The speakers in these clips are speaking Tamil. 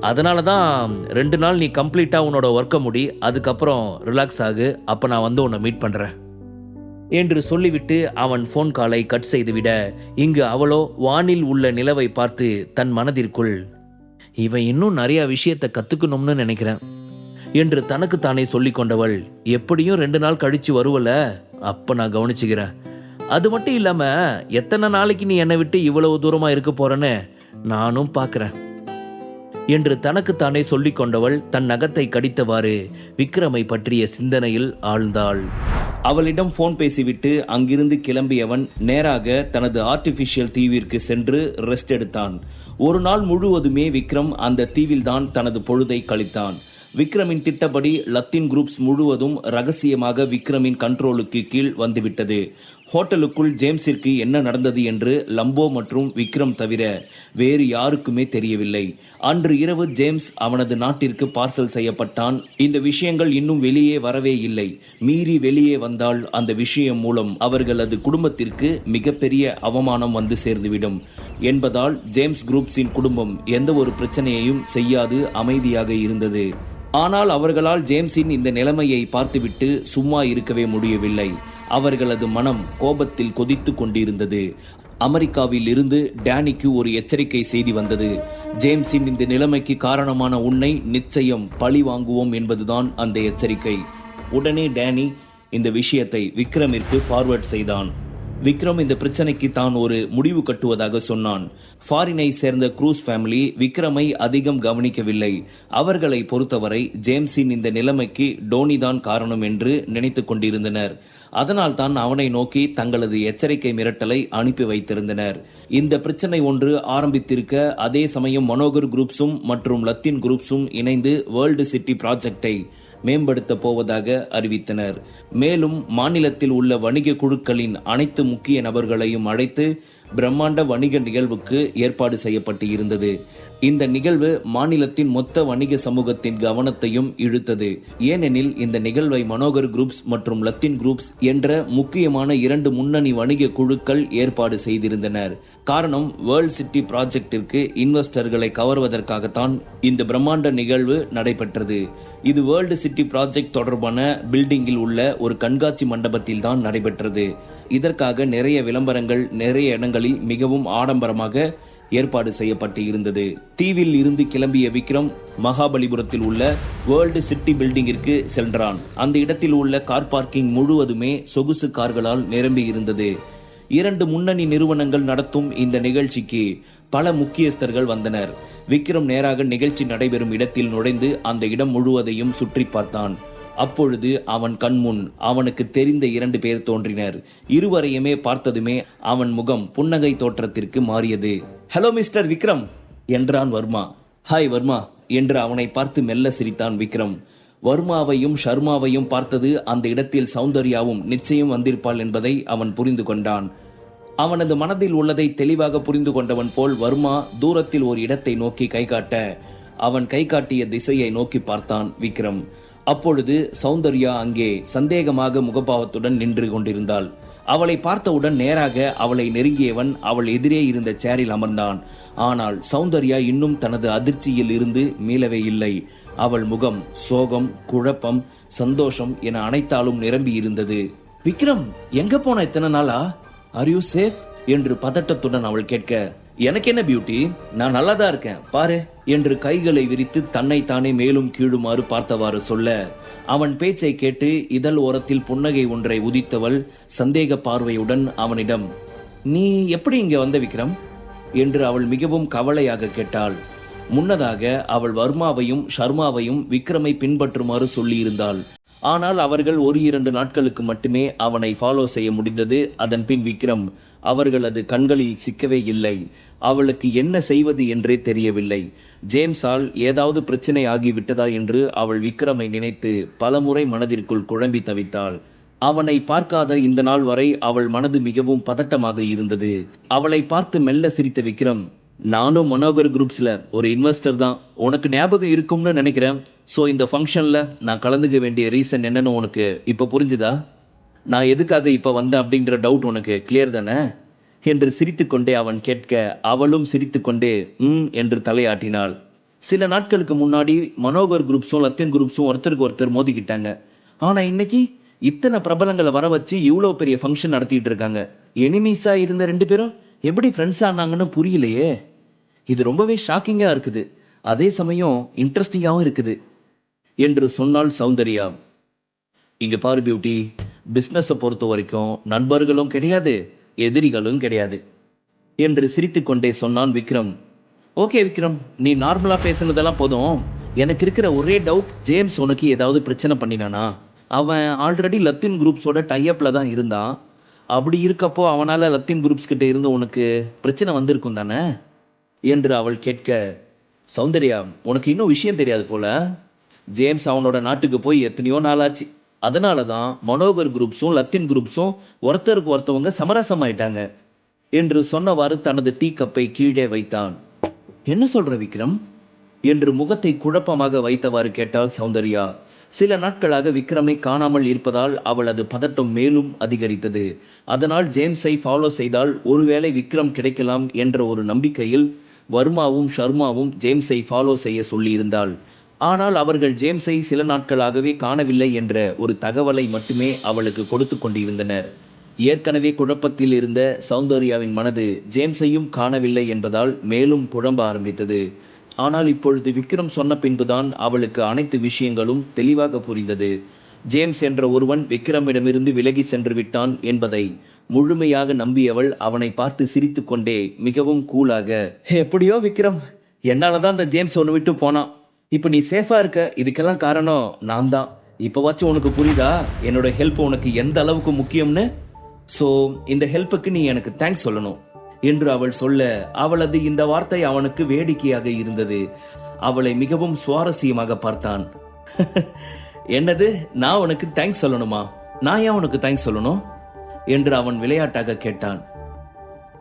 அதனால தான் ரெண்டு நாள் நீ கம்ப்ளீட்டாக உன்னோட ஒர்க்கை முடி அதுக்கப்புறம் ரிலாக்ஸ் ஆகு அப்போ நான் வந்து உன்னை மீட் பண்ணுறேன் என்று சொல்லிவிட்டு அவன் ஃபோன் காலை கட் செய்துவிட இங்கு அவளோ வானில் உள்ள நிலவை பார்த்து தன் மனதிற்குள் இவன் இன்னும் நிறையா விஷயத்தை கற்றுக்கணும்னு நினைக்கிறேன் என்று தனக்குத்தானே சொல்லி கொண்டவள் எப்படியும் ரெண்டு நாள் கழிச்சு வருவல? அப்போ நான் கவனிச்சுக்கிறேன். அது மட்டும் இல்லாமல் எத்தனை நாளைக்கு நீ என்னை விட்டு இவ்வளவு தூரமாக இருக்க போறேன்னு நானும் பார்க்குறேன் என்று தனக்குத்தானே சொல்லிக் கொண்டவள் தன் நகத்தை கடித்தவாறு விக்ரமை பற்றிய சிந்தனையில் ஆழ்ந்தாள். அவளிடம் போன் பேசிவிட்டு அங்கிருந்து கிளம்பியவன் நேராக தனது ஆர்டிபிஷியல் தீவிற்கு சென்று ரெஸ்ட் எடுத்தான். ஒரு நாள் முழுவதுமே விக்ரம் அந்த தீவில்தான் தனது பொழுதை கழித்தான். விக்ரமின் திட்டப்படி லத்தீன் குரூப்ஸ் முழுவதும் ரகசியமாக விக்ரமின் கண்ட்ரோலுக்கு கீழ் வந்துவிட்டது. ஹோட்டலுக்குள் ஜேம்ஸிற்கு என்ன நடந்தது என்று லம்போ மற்றும் விக்ரம் தவிர வேறு யாருக்குமே தெரியவில்லை. அன்று இரவு ஜேம்ஸ் அவனது நாட்டிற்கு பார்சல் செய்யப்பட்டான். இந்த விஷயங்கள் இன்னும் வெளியே வரவே இல்லை. மீறி வெளியே வந்தால் அந்த விஷயம் மூலம் அவர்களது குடும்பத்திற்கு மிகப்பெரிய அவமானம் வந்து சேர்ந்துவிடும். என்பதால் ஜேம்ஸ் குரூப்ஸின் குடும்பம் எந்த ஒரு பிரச்சனையையும் செய்யாது அமைதியாக இருந்தது. ஆனால் அவர்களால் ஜேம்ஸின் இந்த நிலைமையை பார்த்துவிட்டு சும்மா இருக்கவே முடியவில்லை. அவர்களது மனம் கோபத்தில் கொதித்து கொண்டிருந்தது. அமெரிக்காவில் இருந்து டேனிக்கு ஒரு எச்சரிக்கை செய்தி வந்தது. ஜேம்ஸின் இந்த நிலைமைக்கு காரணமான உன்னை நிச்சயம் பழி வாங்குவோம் என்பதுதான் அந்த எச்சரிக்கை. உடனே டேனி இந்த விஷயத்தை விக்ரமிற்கு ஃபார்வர்ட் செய்தான். விக்ரம் இந்த பிரச்சனைக்கு தான் ஒரு முடிவு கட்டுவதாக சொன்னான். ஃபாரினை சேர்ந்த குரூஸ் ஃபேமிலி விக்ரமை அதிகம் கவனிக்கவில்லை. அவர்களை பொறுத்தவரை ஜேம்ஸின் இந்த நிலைமைக்கு டோனி தான் காரணம் என்று நினைத்துக் கொண்டிருந்தனர். அதனால் தான் அவனை நோக்கி தங்களது எச்சரிக்கை மிரட்டலை அனுப்பி வைத்திருந்தனர். இந்த பிரச்சனை ஒன்று ஆரம்பித்திருக்க அதே சமயம் மனோகர் குரூப்ஸும் மற்றும் லத்தீன் குரூப்ஸும் இணைந்து வேர்ல்டு சிட்டி ப்ராஜெக்டை மேம்படுத்த போவதாக அறிவித்தனர். மேலும் மாநிலத்தில் உள்ள வணிக குழுக்களின் அனைத்து முக்கிய நபர்களையும் அழைத்து பிரம்மாண்ட வணிக நிகழ்வுக்கு ஏற்பாடு செய்யப்பட்டு இருந்தது. இந்த நிகழ்வு மாநிலத்தின் மொத்த வணிக சமூகத்தின் கவனத்தையும் இழுத்தது. ஏனெனில் இந்த நிகழ்வை மனோகர் குரூப்ஸ் மற்றும் லத்தீன் குரூப்ஸ் என்ற முக்கியமான இரண்டு முன்னணி வணிக குழுக்கள் ஏற்பாடு செய்திருந்தனர். காரணம் வேர்ல்ட் சிட்டி ப்ராஜெக்டிற்கு இன்வெஸ்டர்களை கவர்வதற்காகத்தான் இந்த பிரம்மாண்ட நிகழ்வு நடைபெற்றது. இது வேர்ல்டு சிட்டி ப்ராஜெக்ட் தொடர்பான பில்டிங்கில் உள்ள ஒரு கண்காட்சி மண்டபத்தில் தான் நடைபெற்றது. இதற்காக நிறைய விளம்பரங்கள் நிறைய இடங்களில் மிகவும் ஆடம்பரமாக ஏற்பாடு செய்யப்பட்டு இருந்தது தீவில் இருந்து கிளம்பிய விக்ரம் மகாபலிபுரத்தில் உள்ள வேர்ல்டு சிட்டி பில்டிங்கிற்கு சென்றான். அந்த இடத்தில் உள்ள கார் பார்க்கிங் முழுவதுமே சொகுசு கார்களால் நிரம்பி இருந்தது. இரண்டு முன்னணி நிறுவனங்கள் நடத்தும் இந்த நிகழ்ச்சிக்கு பல முக்கியஸ்தர்கள் வந்தனர். விக்ரம் நேராக நிகழ்ச்சி நடைபெறும் இடத்தில் நுழைந்து அந்த இடம் முழுவதையும் சுற்றி பார்த்தான். அப்பொழுது அவன் கண்முன் அவனுக்கு தெரிந்த இரண்டு பேர் தோன்றினர். இருவரையுமே பார்த்ததுமே அவன் முகம் புன்னகை தோற்றத்திற்கு மாறியது. ஹலோ மிஸ்டர் விக்ரம் என்றான் வர்மா. ஹாய் வர்மா என்று அவனை பார்த்து மெல்ல சிரித்தான் விக்ரம். வர்மாவையும் ஷர்மாவையும் பார்த்தது அந்த இடத்தில் சௌந்தர்யாவும் நிச்சயம் வந்திருப்பாள் என்பதை அவன் புரிந்து கொண்டான். அவனது மனதில் உள்ளதை தெளிவாக புரிந்து கொண்டவன் போல் வர்மா தூரத்தில் ஒரு இடத்தை நோக்கி கை காட்ட அவன் கை காட்டிய திசையை நோக்கி பார்த்தான் விக்ரம். அப்பொழுது சௌந்தர்யா அங்கே சந்தேகமாக முகபாவத்துடன் நின்று கொண்டிருந்தாள். அவளை பார்த்தவுடன் நேராக அவளை நெருங்கியவன் அவள் எதிரே இருந்த சேரில் அமர்ந்தான். ஆனால் சௌந்தர்யா இன்னும் தனது அதிர்ச்சியில் இருந்து மீளவே இல்லை. அவள் முகம் சோகம் குழப்பம் சந்தோஷம் என அனைத்தாலும் நிரம்பி இருந்தது. விக்ரம் எங்க போன இத்தனை நாளா? ஆர் யூ சேஃப் என்று பதட்டத்துடன் அவள் கேட்க எனக்கு என்ன பியூட்டி நான் நல்லா தான் இருக்கேன். பாரு என்று கைகளை விரித்து தன்னை தானே மேலும் கீழுமாறு பார்த்தவாறு சொல்ல அவன் பேச்சை கேட்டு இதழ் ஓரத்தில் புன்னகை ஒன்றை உதித்தவள் சந்தேக பார்வையுடன் அவனிடம் நீ எப்படி இங்க வந்த விக்ரம்? என்று அவள் மிகவும் கவலையாக கேட்டாள். முன்னதாக அவள் வர்மாவையும் ஷர்மாவையும் விக்ரமை பின்பற்றுமாறு சொல்லியிருந்தாள். ஆனால் அவர்கள் ஒரு இரண்டு நாட்களுக்கு மட்டுமே அவனை ஃபாலோ செய்ய முடிந்தது. அதன் பின் விக்ரம் அவர்களது கண்களில் சிக்கவே இல்லை. அவளுக்கு என்ன செய்வது என்றே தெரியவில்லை. ஜேம்ஸால் ஏதாவது பிரச்சனை ஆகிவிட்டதா என்று அவள் விக்ரமை நினைத்து பலமுறை மனதிற்குள் குழம்பி தவித்தாள். அவனை பார்க்காத இந்த நாள் வரை அவள் மனது மிகவும் பதட்டமாக இருந்தது. அவளை பார்த்து மெல்ல சிரித்த விக்ரம் நானும் மனோகர் குரூப்ஸ்ல ஒரு இன்வெஸ்டர் தான். உனக்கு ஞாபகம் இருக்கும்னு நினைக்கிறேன். ஸோ இந்த ஃபங்க்ஷனில் நான் கலந்துக்க வேண்டிய ரீசன் என்னன்னு உனக்கு இப்போ புரிஞ்சுதா? நான் எதுக்காக இப்போ வந்தேன் அப்படிங்கிற டவுட் உனக்கு கிளியர் தானே? என்று சிரித்துக்கொண்டே அவன் கேட்க அவளும் சிரித்துக்கொண்டே ம் என்று தலையாட்டினாள். சில நாட்களுக்கு முன்னாடி மனோகர் குரூப்ஸும் லத்தியன் குரூப்ஸும் ஒருத்தருக்கு ஒருத்தர் மோதிக்கிட்டாங்க. ஆனா இன்னைக்கு இத்தனை பிரபலங்களை வர வச்சு இவ்வளோ பெரிய ஃபங்க்ஷன் நடத்திட்டு இருக்காங்க. எனிமீஸா இருந்த ரெண்டு பேரும் எப்படி ஃப்ரெண்ட்ஸ் ஆனாங்கன்னு புரியலையே. இது ரொம்பவே ஷாக்கிங்கா இருக்குது. அதே சமயம் இன்ட்ரெஸ்டிங்காகவும் இருக்குது என்று சொன்னாள் சௌந்தர்யா. இங்க பாரு பியூட்டி பிஸ்னஸை பொறுத்த வரைக்கும் நண்பர்களும் கிடையாது. எதிரிகளும் கிடையாது. என்று சிரித்துக்கொண்டே சொன்னான் விக்ரம். ஓகே விக்ரம் நீ நார்மலா பேசுனதெல்லாம் போதும். எனக்கு இருக்கிற ஒரே டவுட் ஜேம்ஸ் உனக்கு ஏதாவது பிரச்சனை பண்ணினானா? அவன் ஆல்ரெடி லத்தின் குரூப்ஸோட டைஅப்ல தான் இருந்தான். அப்படி இருக்கப்போ அவனால லத்தின் குரூப்ஸ் கிட்ட இருந்து உனக்கு பிரச்சனை வந்திருக்கும் தானே? என்று அவள் கேட்க சௌந்தர்யா உனக்கு இன்னும் விஷயம் தெரியாது போல. ஜேம்ஸ் அவனோட நாட்டுக்கு போய் எத்தனையோ நாளாச்சு. அதனால தான் மனோகர் குரூப்ஸும் லத்தின் குரூப்ஸும் ஒருத்தருக்கு ஒருத்தவங்க சமரசமாயிட்டாங்க என்று சொன்னவாறு தனது டீ கப்பை கீழே வைத்தான். என்ன சொல்ற விக்ரம்? என்று முகத்தை குழப்பமாக வைத்தவாறு கேட்டாள் சௌந்தர்யா. சில நாட்களாக விக்ரமை காணாமல் இருப்பதால் அவளது பதட்டம் மேலும் அதிகரித்தது. அதனால் ஜேம்ஸை ஃபாலோ செய்தால் ஒருவேளை விக்ரம் கிடைக்கலாம் என்ற ஒரு நம்பிக்கையில் வர்மாவும் ஷர்மாவும் ஜேம்ஸை ஃபாலோ செய்ய சொல்லியிருந்தாள். ஆனால் அவர்கள் ஜேம்ஸை சில நாட்களாகவே காணவில்லை என்ற ஒரு தகவலை மட்டுமே அவளுக்கு கொடுத்து கொண்டிருந்தனர். ஏற்கனவே குழப்பத்தில் இருந்த சௌந்தர்யாவின் மனது ஜேம்ஸையும் காணவில்லை என்பதால் மேலும் குழம்ப ஆரம்பித்தது. ஆனால் இப்பொழுது விக்ரம் சொன்ன பின்புதான் அவளுக்கு அனைத்து விஷயங்களும் தெளிவாக புரிந்தது. ஜேம்ஸ் என்ற ஒருவன் விக்ரமிடமிருந்து விலகி சென்று விட்டான் என்பதை முழுமையாக நம்பியவள் அவனை பார்த்து சிரித்து கொண்டே மிகவும் கூலாக எப்படியோ விக்ரம் என்னாலதான் அந்த ஜேம்ஸ் ஒன்று விட்டு போனான். இப்போ நீ சேஃபா இருக்க. இதுக்கெல்லாம் காரணம் நான் தான். இப்போவாச்சும் உனக்கு புரியுதா? என்னோட ஹெல்ப் உனக்கு எந்த அளவுக்கு முக்கியம்னு? ஸோ இந்த ஹெல்ப்புக்கு நீ எனக்கு தேங்க்ஸ் சொல்லணும். என்று அவள் சொல்ல அவளது இந்த வார்த்தை அவனுக்கு வேடிக்கையாக இருந்தது. அவளை மிகவும் சுவாரஸ்யமாக பார்த்தான். என்னது? நான் உனக்கு தேங்க்ஸ் சொல்லணுமா? நான் ஏன் உனக்கு தேங்க்ஸ் சொல்லணும்? என்று அவன் விளையாட்டாக கேட்டான்.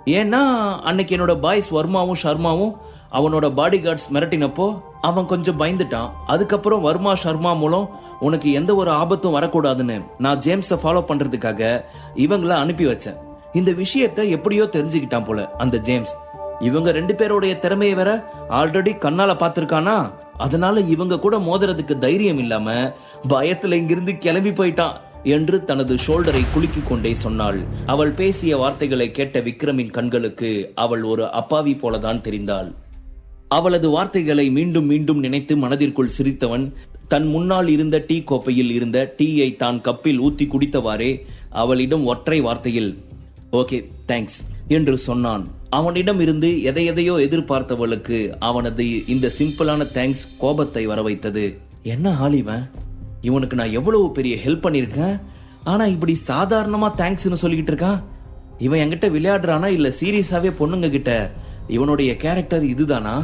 ஏன்னா அன்னைக்கு என்னோட பாய்ஸ் வர்மாவும் ஷர்மாவும் அவனோட பாடி கார்ட்ஸ் மிரட்டினப்போ அவன் கொஞ்சம் பயந்துட்டான். அதுக்கப்புறம் வர்மா ஷர்மா மூலம் உனக்கு எந்த ஒரு ஆபத்தும் வரக்கூடாதுன்னு நான் ஜேம்ஸை ஃபாலோ பண்றதுக்காக இவங்கள அனுப்பி வச்சேன். இந்த விஷயத்த எப்படியோ தெரிஞ்சுக்கிட்டான் போல அந்த ஜேம்ஸ். இவங்க ரெண்டு பேருடைய திறமையை வேற ஆல்ரெடி கண்ணால பாத்திருக்கானா அதனால இவங்க கூட மோதுறதுக்கு தைரியம் இல்லாம பயத்துல இங்கிருந்து கிளம்பி போயிட்டான் என்று தனது ஷோல்டரை குலுக்கிக் கொண்டே சொன்னாள். அவள் பேசிய வார்த்தைகளை கேட்ட விக்ரமின் கண்களுக்கு அவள் ஒரு அப்பாவி போலதான் தெரிந்தாள். அவளது வார்த்தைகளை மீண்டும் மீண்டும் நினைத்து மனதிற்குள் சிரித்தவன் தன் முன்னால் இருந்த டீ கோப்பையில் இருந்த டீயை தான் கப்பில் ஊத்தி குடித்தவாறே அவளிடம் ஒற்றை வார்த்தையில் ஓகே தேங்க்ஸ் என்று சொன்னான். அவனிடம் இருந்து எதை எதையோ எதிர்பார்த்தவளுக்கு அவனது இந்த சிம்பிளான தேங்க்ஸ் கோபத்தை வரவைத்தது. என்ன ஆள் இவன்? இவனுக்கு நான் எவ்வளவு பெரிய ஹெல்ப் பண்ணிருக்கேன் ஆனா இப்படி சாதாரணமா தேங்க்ஸ்னு சொல்லிக்கிட்டு இருக்கான்? இவன் என்கிட்ட விளையாடுறானா இல்ல சீரியஸாவே பொண்ணுங்க கிட்ட? இவனுடைய கேரக்டர் இதுதானா?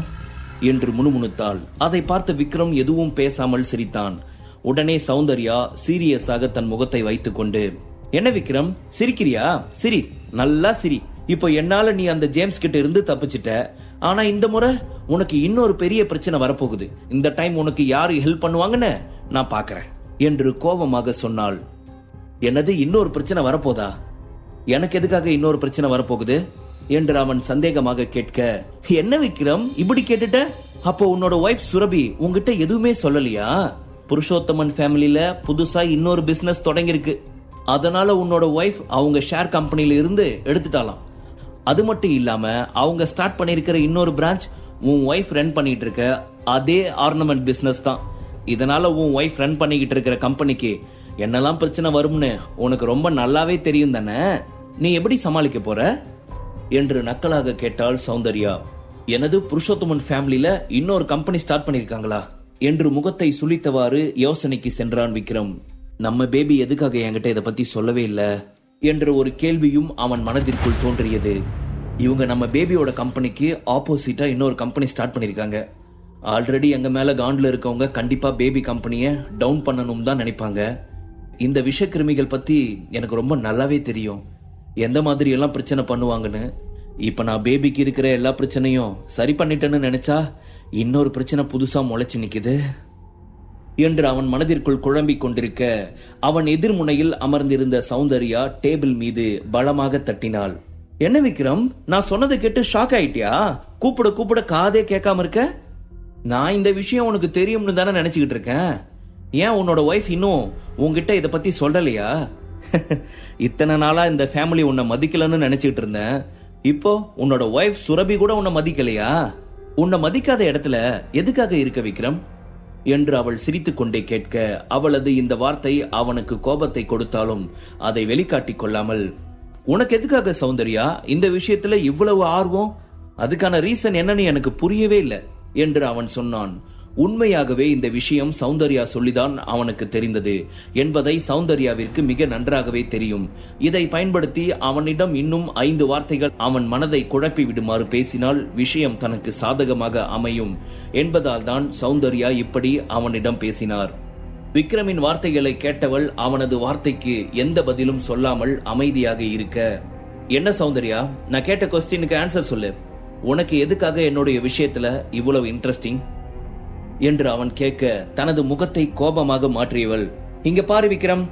என்று முணுமுணுத்தாள். அதை பார்த்த விக்ரம் எதுவும் பேசாமல் சிரித்தான். உடனே சௌந்தர்யா சீரியஸாக தன் முகத்தை வைத்துக்கொண்டு என்ன விக்ரம் சிரிக்கிறியா? சிரி நல்லா சிரி. இப்போ என்னால நீ அந்த ஜேம்ஸ் கிட்ட இருந்து தப்பிச்சிட்ட. ஆனா இந்த முறை உனக்கு இன்னொரு பெரிய பிரச்சனை வரப்போகுது. இந்த டைம் உனக்கு யாரு ஹெல்ப் பண்ணுவாங்கன்னு நான் பாக்குறேன் என்று கோபமாக சொன்னாள். எனது இன்னொரு பிரச்சனை வரப்போதா? எனக்கு எதுக்காக இன்னொரு பிரச்சனை வரப்போகுது? என்று அவன் சந்தேகமாக கேட்க என்ன விக்ரம்? இப்படி கேட்டுட்ட? அப்போ உன்னோட ஒய்ஃப் சுரபி உங்ககிட்ட எதுவுமே சொல்லலையா? புருஷோத்தமன் ஃபேமிலில புதுசா இன்னொரு பிசினஸ் தொடங்கியிருக்கு. அதனால உன்னோட ஒய்ஃப் அவங்க ஷேர் கம்பெனில இருந்து எடுத்துட்டாலாம் அது மட்டும் இல்லாம அவங்க ஸ்டார்ட் பண்ணிருக்கிற இன்னொரு பிரான்ச் உன் ஒய்ஃப் ரன் பண்ணிட்டு இருக்க அதே ஆர்னமெண்ட் பிசினஸ் தான். இதனால உன் ஒய்ஃப் ரன் பண்ணிக்கிட்டு இருக்கிற கம்பெனிக்கு என்னெல்லாம் பிரச்சனை வரும்னு உனக்கு ரொம்ப நல்லாவே தெரியும் தானே? நீ எப்படி சமாளிக்க போற? என்று நக்கலாக கேட்டாள் சௌந்தர்யா. எனது புருஷோத்தமன் ஃபேமிலியில இன்னொரு கம்பெனி ஸ்டார்ட் பண்ணிருக்காங்களா? என்று முகத்தை சுளித்தவாறு யோசனைக்கு சென்றான் விக்ரம். நம்ம பேபி எதுக்காக என்கிட்ட இதை பத்தி சொல்லவே இல்லை? என்ற ஒரு கேள்வியும் அவன் மனதிற்குள் தோன்றியது. இவங்க நம்ம பேபியோட கம்பெனிக்கு ஆப்போசிட்டா இன்னொரு கம்பெனி ஸ்டார்ட் பண்ணிருக்காங்க. ஆல்ரெடி எங்க மேல காண்ட்ல இருக்கவங்க கண்டிப்பா பேபி கம்பெனிய டவுன் பண்ணணும் தான் நினைப்பாங்க. இந்த விஷக்கிருமிகள் பத்தி எனக்கு ரொம்ப நல்லாவே தெரியும். எந்த மாதிரி எல்லாம் பிரச்சனை பண்ணுவாங்கன்னு? இப்ப நான் பேபிக்கு இருக்கிற எல்லா பிரச்சனையும் சரி பண்ணிட்டேன்னு நினைச்சா இன்னொரு பிரச்சனை புதுசா முளைச்சு நிக்குது. என்று அவன் மனதிற்குள் குழம்பிக் கொண்டிருக்க அவன் எதிர்முனையில் அமர்ந்திருந்த சௌந்தர்யா டேபிள் மீது பலமாக தட்டினாள். என்ன விக்ரம் நான் சொன்னதை கேட்டு ஷாக் ஆயிட்டியா? கூப்பிட கூப்பிட காதே கேட்காம இருக்க? நான் இந்த விஷயம் உனக்கு தெரியும்னு தானே நினைச்சுக்கிட்டு இருக்கேன். ஏன் உன்னோட ஒய்ஃப் இன்னும் உன்கிட்ட இத பத்தி சொல்லலையா? இத்தனை நாளா இந்த ஃபேமிலி உன்னை மதிக்கலன்னு நினைச்சிட்டு இருந்தேன். இப்போ உன்னோட ஒய்ஃப் சுரபி கூட உன்னை மதிக்கலையா? உன்னை மதிக்காத இடத்துல எதுக்காக இருக்க விக்ரம்? என்று அவள் சிரித்துக்கொண்டே கேட்க அவளது இந்த வார்த்தை அவனுக்கு கோபத்தை கொடுத்தாலும் அதை வெளிக்காட்டிக் கொள்ளாமல் உனக்கு எதுக்காக சௌந்தர்யா? இந்த விஷயத்துல இவ்வளவு ஆர்வம்? அதுக்கான ரீசன் என்னன்னு எனக்கு புரியவே இல்லை என்று அவன் சொன்னான். உண்மையாகவே இந்த விஷயம் சௌந்தர்யா சொல்லிதான் அவனுக்கு தெரிந்தது என்பதை சௌந்தர்யாவிற்கு மிக நன்றாகவே தெரியும். இதை பயன்படுத்தி அவனிடம் இன்னும் ஐந்து வார்த்தைகள் அவன் மனதை குழப்பி விடுமாறு பேசினால் விஷயம் தனக்கு சாதகமாக அமையும் என்பதால் தான் சௌந்தர்யா இப்படி அவனிடம் பேசினார். விக்ரமின் வார்த்தைகளை கேட்டவள் அவனது வார்த்தைக்கு எந்த பதிலும் சொல்லாமல் அமைதியாக இருக்க என்ன சௌந்தர்யா நான் கேட்ட கொஸ்டினுக்கு ஆன்சர் சொல்லு. உனக்கு எதுக்காக என்னுடைய விஷயத்துல இவ்வளவு இன்ட்ரெஸ்டிங் என்று அவன் கேட்க தனது முகத்தை கோபமாக மாற்றியவள் இங்க பாரு விக்ரம்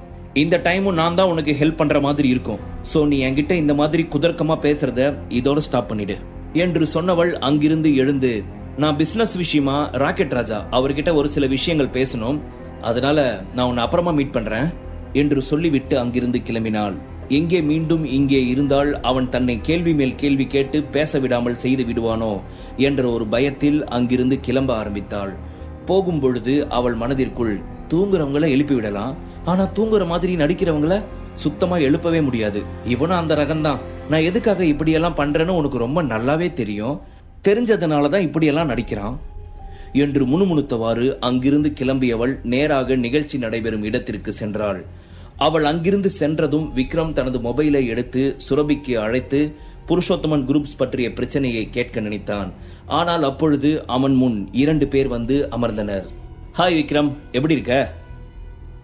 இந்த டைமும் நான் தான் உனக்கு ஹெல்ப் பண்ற மாதிரி இருக்கும். சோ நீ என்கிட்ட இந்த மாதிரி குதர்க்கமா பேசுறத இதோட ஸ்டாப் பண்ணிடு. என்று சொன்னவள் அங்கிருந்து எழுந்து நான் பிசினஸ் விஷயமா ராக்கெட் ராஜா அவர்கிட்ட ஒரு சில விஷயங்கள் பேசணும். அதனால நான் உன்னை அப்புறமா மீட் பண்றேன் என்று சொல்லிவிட்டு அங்கிருந்து கிளம்பினாள். எங்கே மீண்டும் இங்கே இருந்தால் அவன் தன்னை கேள்வி மேல் கேள்வி கேட்டு பேச விடாமல் செய்து விடுவானோ என்ற ஒரு பயத்தில் அங்கிருந்து கிளம்ப ஆரம்பித்தாள். போகும் பொழுது அவள் மனதிற்குள் தூங்குறவங்கள எழுப்பி விடலாம் ஆனா தூங்குற மாதிரி நடிக்கிறவங்கள சுத்தமா எழுப்பவே முடியாது. இவனும் அந்த ரகம்தான். நான் எதுக்காக இப்படியெல்லாம் பண்றேன்னு உனக்கு ரொம்ப நல்லாவே தெரியும். தெரிஞ்சதுனாலதான் இப்படியெல்லாம் நடிக்கிறான். என்று முணுமுணுத்தவாறு அங்கிருந்து கிளம்பியவள் நேராக நிகழ்ச்சி நடைபெறும் இடத்திற்கு சென்றாள். அவள் அங்கிருந்து சென்றதும் விக்ரம் தனது மொபைலை எடுத்து சுரபிக்கு அழைத்து புருஷோத்தமன் குரூப்ஸ் பற்றிய பிரச்சனையை கேட்க நினைத்தான். ஆனால் அப்பொழுது அவன் முன் இரண்டு பேர் வந்து அமர்ந்தனர். ஹாய் விக்ரம் எப்படி இருக்க?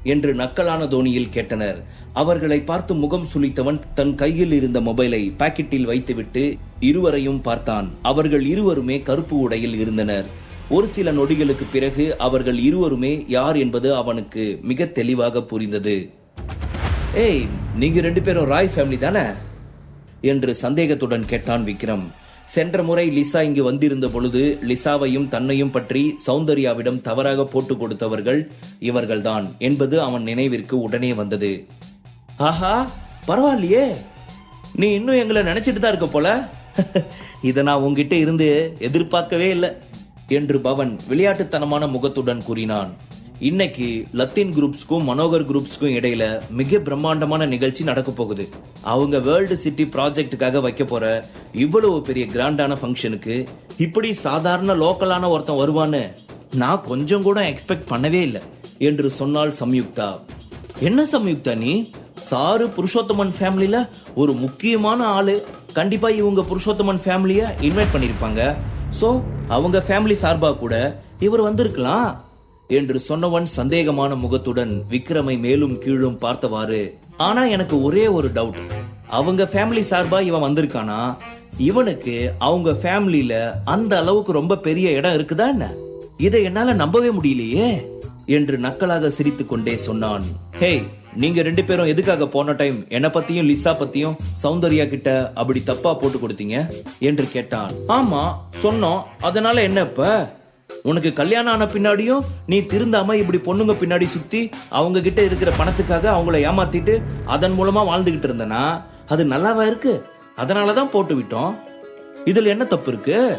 என்று நக்கலான தோனியில் கேட்டனர். அவர்களை பார்த்து முகம் சுளித்தவன் தன் கையில் இருந்த மொபைலை பாக்கெட்டில் வைத்துவிட்டு இருவரையும் பார்த்தான். அவர்கள் இருவருமே கருப்பு உடையில் இருந்தனர். ஒரு சில நொடிகளுக்கு பிறகு அவர்கள் இருவருமே யார் என்பது அவனுக்கு மிக தெளிவாக புரிந்தது. ஏய் நீங்க ரெண்டு பேரும் ராய் ஃபேமிலி தானே? என்று சந்தேகத்துடன் கேட்டான் விக்ரம். சென்ற முறை லிசா இங்கு வந்திருந்த பொழுது லிசாவையும் தன்னையும் பற்றி சௌந்தர்யாவிடம் தவறாக போட்டு கொடுத்தவர்கள் இவர்கள்தான் என்பது அவன் நினைவிற்கு உடனே வந்தது. ஆஹா பரவாயில்லையே. நீ இன்னும் எங்களை நினைச்சிட்டு தான் இருக்க போல. இதை நான் உங்ககிட்ட இருந்து எதிர்பார்க்கவே இல்லை என்று பவன் விளையாட்டுத்தனமான முகத்துடன் கூறினான். இன்னைக்கு லத்தீன் குரூப்ஸ்க்கும் மனோகர் குரூப்ஸ்க்கும் இடையில மிக பிரம்மாண்டமான நிகழ்ச்சி நடக்க போகுது. அவங்க வேர்ல்டு சிட்டி ப்ராஜெக்டுக்காக வைக்க போற இவ்வளவு பெரிய கிராண்டான ஃபங்க்ஷனுக்கு இப்படி சாதாரண லோக்கலான ஒருத்தன் வருவான்னு நான் கொஞ்சம் கூட எக்ஸ்பெக்ட் பண்ணவே இல்லை என்று சொன்னாள் சம்யுக்தா. என்ன சம்யுக்தா நீ? சாரு புருஷோத்தமன் ஃபேமிலியில ஒரு முக்கியமான ஆளு. கண்டிப்பா இவங்க புருஷோத்தமன் ஃபேமிலிய இன்வைட் பண்ணிருப்பாங்க. சோ அவங்க ஃபேமிலி சார்பா கூட இவர் வந்திருக்கலாம். என்று சொன்னவன் சந்தேகமான முகத்துடன் விக்ரமை மேலும் கீழும் பார்த்தவாறு ஆனா எனக்கு ஒரே ஒரு டவுட் அவங்க ஃபேமிலி சார்பா இவன் வந்திருக்கானா? இவனுக்கு அவங்க ஃபேமிலியில அந்த அளவுக்கு ரொம்ப பெரிய இடம் இருக்குதா என்ன? இதை என்னால நம்பவே முடியலையே என்று நக்கலாக சிரித்து கொண்டே சொன்னான். ஹேய் நீங்க ரெண்டு பேரும் எதுக்காக போன டைம் என்ன பத்தியும் லிசா பத்தியும் சௌந்தர்யா கிட்ட அப்படி தப்பா போட்டு கொடுத்தீங்க? என்று கேட்டான். ஆமா சொன்னோம். அதனால என்ன இப்ப? உனக்கு கல்யாணம் ஆன பின்னாடியும் நீ திருந்தாம இப்படி பொண்ணுங்க பின்னாடி சுத்தி அவங்க கிட்ட இருக்கிற பணத்துக்காக அவங்கள ஏமாத்திட்டு அதன் மூலமா வாழ்ந்துகிட்டு இருந்தனா? அது நல்லாவா இருக்கு? அதனாலதான் போட்டு விட்டோம். இதுல என்ன தப்பு இருக்கு?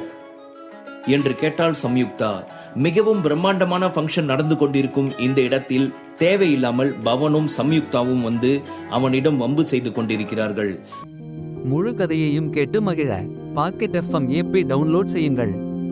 என்று கேட்டாள் சம்யுக்தா. மிகவும் பிரம்மாண்டமான ஃபங்க்ஷன் நடந்து கொண்டிருக்கும் இந்த இடத்தில் தேவையில்லாமல் பவனும் சம்யுக்தாவும் வந்து அவனிடம் வம்பு செய்து கொண்டிருக்கிறார்கள். முழு கதையையும் கேட்டு மகிழ. பாக்கெட் எஃப்எம் ஏபி டவுன்லோட் செய்யுங்கள்.